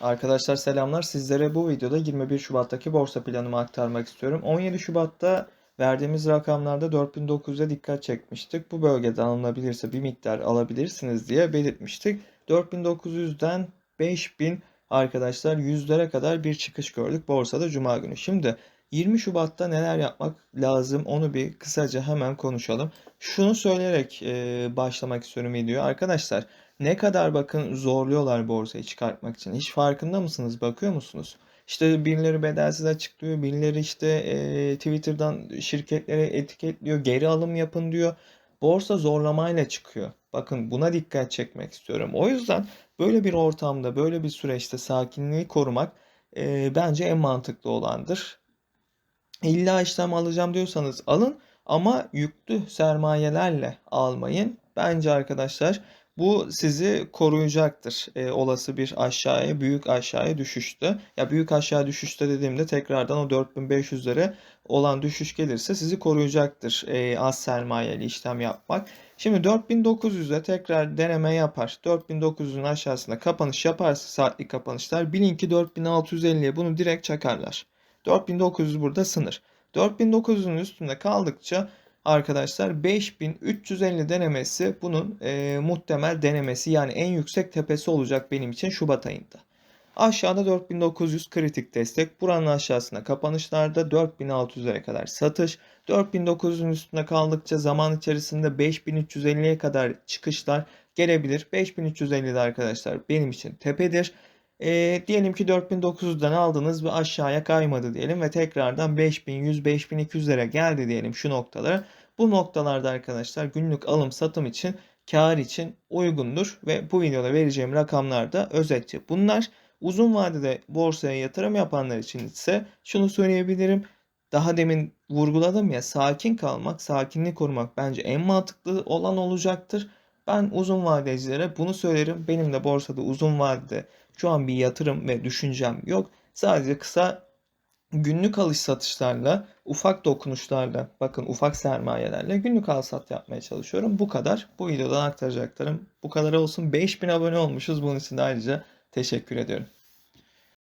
Arkadaşlar selamlar. Sizlere bu videoda 21 Şubat'taki borsa planımı aktarmak istiyorum. 17 Şubat'ta verdiğimiz rakamlarda 4900'e dikkat çekmiştik. Bu bölgede alınabilirse bir miktar alabilirsiniz diye belirtmiştik. 4900'den 5000 arkadaşlar yüzlere kadar bir çıkış gördük borsada cuma günü. Şimdi 20 Şubat'ta neler yapmak lazım onu bir kısaca hemen konuşalım. Şunu söyleyerek e, başlamak istiyorum videoya. Arkadaşlar ne kadar bakın zorluyorlar borsayı çıkartmak için. Hiç farkında mısınız? Bakıyor musunuz? İşte birileri bedelsiz açıklıyor, birileri işte e, Twitter'dan şirketlere etiketliyor, geri alım yapın diyor. Borsa zorlamayla çıkıyor. Bakın buna dikkat çekmek istiyorum. O yüzden böyle bir ortamda, böyle bir süreçte sakinliği korumak e, bence en mantıklı olandır. İlla işlem alacağım diyorsanız alın ama yüklü sermayelerle almayın. Bence arkadaşlar bu sizi koruyacaktır. E, olası bir aşağıya, büyük aşağıya düşüşte. Ya büyük aşağı düşüşte dediğimde tekrardan o 4500'lere olan düşüş gelirse sizi koruyacaktır. E, az sermayeli işlem yapmak. Şimdi 4900'e tekrar deneme yapar. 4900'ün aşağısında kapanış yaparsa saatlik kapanışlar bilin ki 4650'ye bunu direkt çakarlar. 4900 burada sınır. 4900'ün üstünde kaldıkça arkadaşlar 5350 denemesi bunun e, muhtemel denemesi yani en yüksek tepesi olacak benim için Şubat ayında. Aşağıda 4900 kritik destek. Buranın aşağısında kapanışlarda 4600'lere kadar satış. 4900'ün üstünde kaldıkça zaman içerisinde 5350'ye kadar çıkışlar gelebilir. 5350'de arkadaşlar benim için tepedir. E, diyelim ki 4900'den aldınız ve aşağıya kaymadı diyelim ve tekrardan 5100-5200'lere geldi diyelim şu noktalara. Bu noktalarda arkadaşlar günlük alım satım için kar için uygundur ve bu videoda vereceğim rakamlar da özetçe bunlar. Uzun vadede borsaya yatırım yapanlar için ise şunu söyleyebilirim. Daha demin vurguladım ya sakin kalmak, sakinlik korumak bence en mantıklı olan olacaktır. Ben uzun vadecilere bunu söylerim. Benim de borsada uzun vadede şu an bir yatırım ve düşüncem yok. Sadece kısa günlük alış satışlarla, ufak dokunuşlarla, bakın ufak sermayelerle günlük al sat yapmaya çalışıyorum. Bu kadar. Bu videodan aktaracaklarım bu kadar olsun. 5000 abone olmuşuz. Bunun için de ayrıca teşekkür ediyorum.